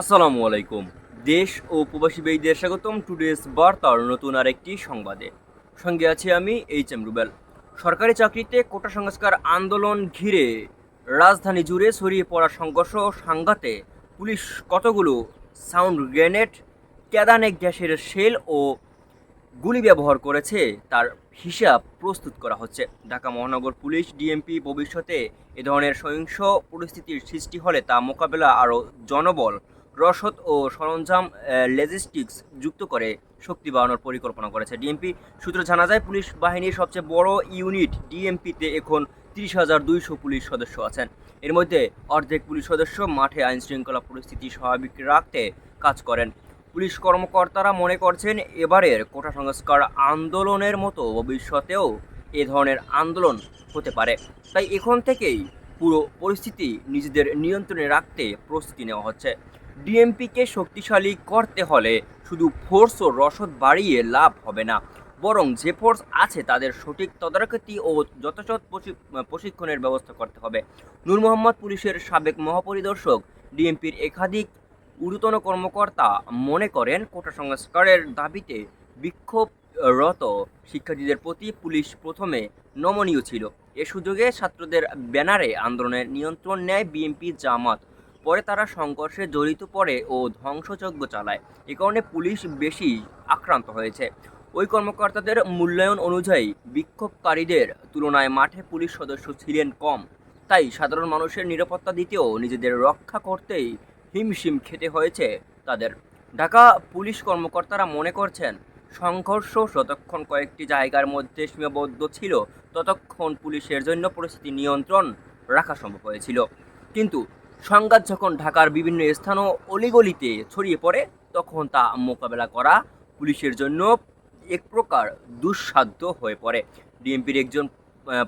আসসালামু আলাইকুম। দেশ ও প্রবাসী ব্যয়ীদের স্বাগতম টুডেস বার্তার নতুন আরেকটি সংবাদে। সঙ্গে আছি আমি এইচ এম রুবেল। সরকারি চাকরিতে কোটা সংস্কার আন্দোলন ঘিরে রাজধানী জুড়ে ছড়িয়ে পড়া সংঘর্ষ সাংঘাতে পুলিশ কতগুলো সাউন্ড গ্রেনেড কেদানে গ্যাসের শেল ও গুলি ব্যবহার করেছে তার হিসাব প্রস্তুত করা হচ্ছে। ঢাকা মহানগর পুলিশ, ডিএমপি ভবিষ্যতে এ ধরনের সহিংস পরিস্থিতির সৃষ্টি হলে তা মোকাবেলা আরও জনবল রসদ ও সরঞ্জাম লজিস্টিক্স যুক্ত করে শক্তি বাড়ানোর পরিকল্পনা করেছে ডিএমপি সূত্র জানা যায়, পুলিশ বাহিনীর সবচেয়ে বড় ইউনিট ডিএমপিতে এখন তিরিশ হাজার দুইশো পুলিশ সদস্য আছেন। এর মধ্যে অর্ধেক পুলিশ সদস্য মাঠে আইন শৃঙ্খলা পরিস্থিতি স্বাভাবিক রাখতে কাজ করেন। পুলিশ কর্মকর্তারা মনে করছেন, এবারের কোটা সংস্কার আন্দোলনের মতো ভবিষ্যতেও এ ধরনের আন্দোলন হতে পারে। তাই এখন থেকেই পুরো পরিস্থিতি নিজেদের নিয়ন্ত্রণে রাখতে প্রস্তুতি নেওয়া হচ্ছে। ডিএমপিকে শক্তিশালী করতে হলে শুধু ফোর্স ও রসদ বাড়িয়ে লাভ হবে না, বরং যে ফোর্স আছে তাদের সঠিক তদারকি ও যথাযথ প্রশি- প্রশিক্ষণের ব্যবস্থা করতে হবে। নূর মোহাম্মদ পুলিশের সাবেক মহাপরিদর্শক, ডিএমপির একাধিক ঊর্ধ্বতন কর্মকর্তা মনে করেন, কোটা সংস্কারের দাবিতে বিক্ষোভরত শিক্ষার্থীদের প্রতি পুলিশ প্রথমে নমনীয় ছিল। এ সুযোগে ছাত্রদের ব্যানারে আন্দোলনের নিয়ন্ত্রণ নেয় বিএনপি জামাত। পরে তারা সংঘর্ষে জড়িত পড়ে ও ধ্বংসযজ্ঞ চালায়। এ কারণে পুলিশ বেশি আক্রান্ত হয়েছে। ওই কর্মকর্তাদের মূল্যায়ন অনুযায়ী বিক্ষোভকারীদের তুলনায় মাঠে পুলিশ সদস্য ছিলেন কম। তাই সাধারণ মানুষের নিরাপত্তা দিতেও নিজেদের রক্ষা করতেই হিমশিম খেতে হয়েছে তাদের। ঢাকা পুলিশ কর্মকর্তারা মনে করছেন, সংঘর্ষ যতক্ষণ কয়েকটি জায়গার মধ্যে সীমাবদ্ধ ছিল, ততক্ষণ পুলিশের জন্য পরিস্থিতি নিয়ন্ত্রণ রাখা সম্ভব হয়েছিল। কিন্তু সংঘাত যখন ঢাকার বিভিন্ন স্থান অলিগলিতে ছড়িয়ে পড়ে, তখন তা মোকাবেলা করা পুলিশের জন্য এক প্রকার দুঃসাধ্য হয়ে পড়ে। ডিএমপির একজন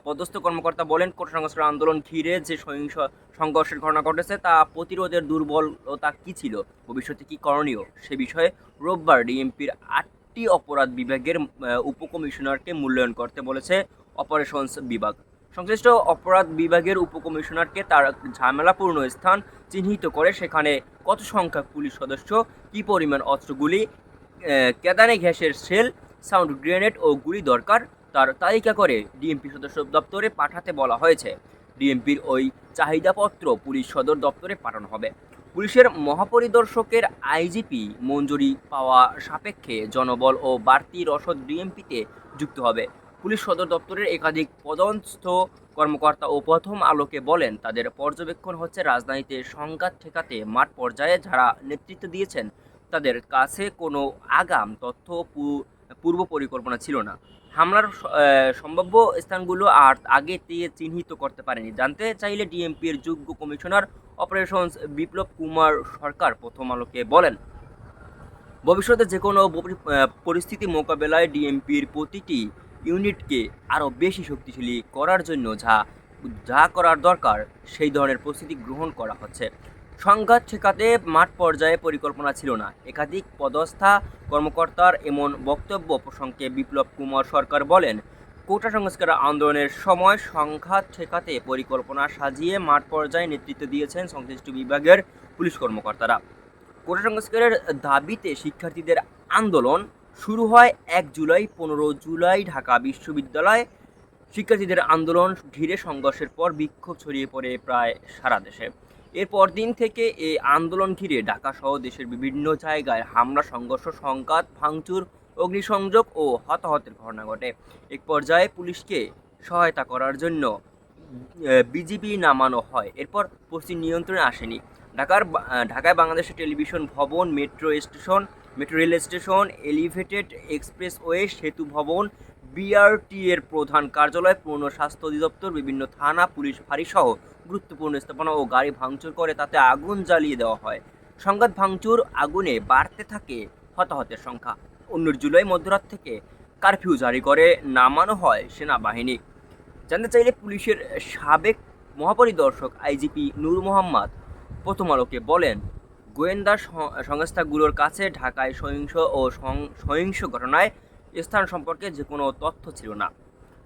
পদস্থ কর্মকর্তা বলেন কোটা সংস্কার আন্দোলন ঘিরে যে সহিংস সংঘর্ষের ঘটনা ঘটেছে, তা প্রতিরোধের দুর্বলতা কী ছিল, ভবিষ্যতে কী করণীয়, সে বিষয়ে রোববার ডিএমপির আটটি অপরাধ বিভাগের উপকমিশনারকে মূল্যায়ন করতে বলেছে অপারেশনস বিভাগ। সংশ্লিষ্ট অপরাধ বিভাগের উপকমিশনারকে তার ঝামেলাপূর্ণ স্থান চিহ্নিত করে সেখানে কত সংখ্যক পুলিশ সদস্য, কী পরিমাণ অস্ত্রগুলি কেদানে গ্যাসের সেল, সাউন্ড গ্রেনেড ও গুলি দরকার, তার তালিকা করে ডিএমপি সদস্য দপ্তরে পাঠাতে বলা হয়েছে। ডিএমপির ওই চাহিদাপত্র পুলিশ সদর দপ্তরে পাঠানো হবে। পুলিশের মহাপরিদর্শকের আইজিপি মঞ্জুরি পাওয়া সাপেক্ষে জনবল ও বাড়তি রসদ ডিএমপিতে যুক্ত হবে। পুলিশ সদর দপ্তরের একাধিক পদস্থ কর্মকর্তা ও প্রথম আলোকে বলেন, তাদের পর্যবেক্ষণ হচ্ছে রাজধানীতে সংঘাত ঠেকাতে মাঠ পর্যায়ে যারা নেতৃত্ব দিয়েছেন, তাদের কাছে কোনো আগাম তথ্য পূর্ব পরিকল্পনা ছিল না। হামলার সম্ভাব্য স্থানগুলো আর আগে দিয়ে চিহ্নিত করতে পারেনি। জানতে চাইলে ডিএমপির যোগ্য কমিশনার অপারেশনস বিপ্লব কুমার সরকার প্রথম আলোকে বলেন, ভবিষ্যতে যে কোনো পরিস্থিতি মোকাবেলায় ডিএমপির প্রতিটি ইউনিটকে আরও বেশি শক্তিশালী করার জন্য যা যা করার দরকার, সেই ধরনের প্রস্তুতি গ্রহণ করা হচ্ছে। সংঘাত ঠেকাতে মাঠ পর্যায়ে পরিকল্পনা ছিল না। একাধিক পদস্থা কর্মকর্তার এমন বক্তব্য প্রসঙ্গে বিপ্লব কুমার সরকার বলেন, কোটা সংস্কার আন্দোলনের সময় সংঘাত ঠেকাতে পরিকল্পনা সাজিয়ে মাঠ পর্যায়ে নেতৃত্ব দিয়েছেন সংশ্লিষ্ট বিভাগের পুলিশ কর্মকর্তারা। কোটা সংস্কারের দাবিতে শিক্ষার্থীদের আন্দোলন শুরু হয় এক জুলাই, পনেরো জুলাই ঢাকা বিশ্ববিদ্যালয়। শিক্ষার্থীদের আন্দোলন ঘিরে সংঘর্ষের পর বিক্ষোভ ছড়িয়ে পড়ে প্রায় সারা দেশে। এরপর দিন থেকে এই আন্দোলন ঘিরে ঢাকা সহ দেশের বিভিন্ন জায়গায় হামলা, সংঘর্ষ, সংঘাত, ভাঙচুর, অগ্নিসংযোগ ও হতাহতের ঘটনা ঘটে। এক পর্যায়ে পুলিশকে সহায়তা করার জন্য বিজিবি নামানো হয়। এরপর পশ্চিম নিয়ন্ত্রণে আসেনি। ঢাকার ঢাকায় বাংলাদেশের টেলিভিশন ভবন, metro station metro rail station elevated expressway সেতু ভবন বিআরটি এর প্রধান কার্যালয়, পূর্ণ স্বাস্থ্য অধিদপ্তর, বিভিন্ন থানা, পুলিশ ফাঁড়ি সহ গুরুত্বপূর্ণ স্থাপনা ও গাড়ি ভাঙচুর করে তাতে আগুন জ্বালিয়ে দেওয়া হয়। সংঘাত ভাঙচুর আগুনে বাড়তে থাকে হতাহতের সংখ্যা। উনিশ জুলাই মধ্যরাত থেকে কারফিউ জারি করে, নামানো হয় সেনাবাহিনী। জানতে চাইলে পুলিশের সাবেক মহাপরিদর্শক আইজিপি নূর মোহাম্মদ প্রথম আলোকে বলেন গোয়েন্দা সংস্থাগুলোর কাছে ঢাকায় সহিংস ও সহিংস ঘটনায় স্থান সম্পর্কে যে কোনো তথ্য ছিল না।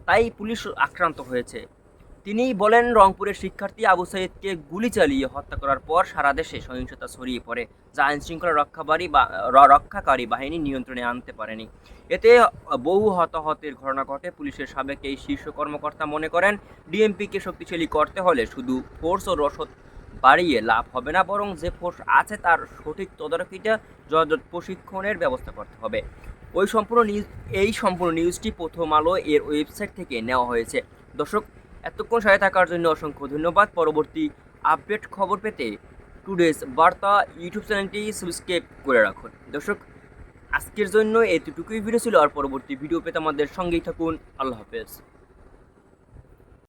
তাই পুলিশ আক্রান্ত হয়েছে। তিনি বলেন, রংপুরের শিক্ষার্থী আবু সাইদকে গুলি চালিয়ে হত্যা করার পর সারা দেশে সহিংসতা ছড়িয়ে পড়ে, যা আইনশৃঙ্খলা রক্ষাকারী বা রক্ষাকারী বাহিনী নিয়ন্ত্রণে আনতে পারেনি। এতে বহু হতাহতের ঘটনা ঘটে। পুলিশের সাবেক এই শীর্ষ কর্মকর্তা মনে করেন, ডিএমপিকে শক্তিশালী করতে হলে শুধু ফোর্স ও রসদ বাড়িয়ে লাভ হবে না, বরং যে ফোর্স আছে তার সঠিক তদারকিটা যথাযথ প্রশিক্ষণের ব্যবস্থা করতে হবে। ওই সম্পূর্ণ নিউজ, এই সম্পূর্ণ নিউজটি প্রথম আলো এর ওয়েবসাইট থেকে নেওয়া হয়েছে। দর্শক, এতক্ষণ সাথে থাকার জন্য অসংখ্য ধন্যবাদ। পরবর্তী আপডেট খবর পেতে টুডেস বার্তা ইউটিউব চ্যানেলটি সাবস্ক্রাইব করে রাখুন। দর্শক, আজকের জন্য এতটুকুই। ভিডিও ছিল আর পরবর্তী ভিডিও পেতে আমাদের সঙ্গেই থাকুন। আল্লাহ হাফেজ।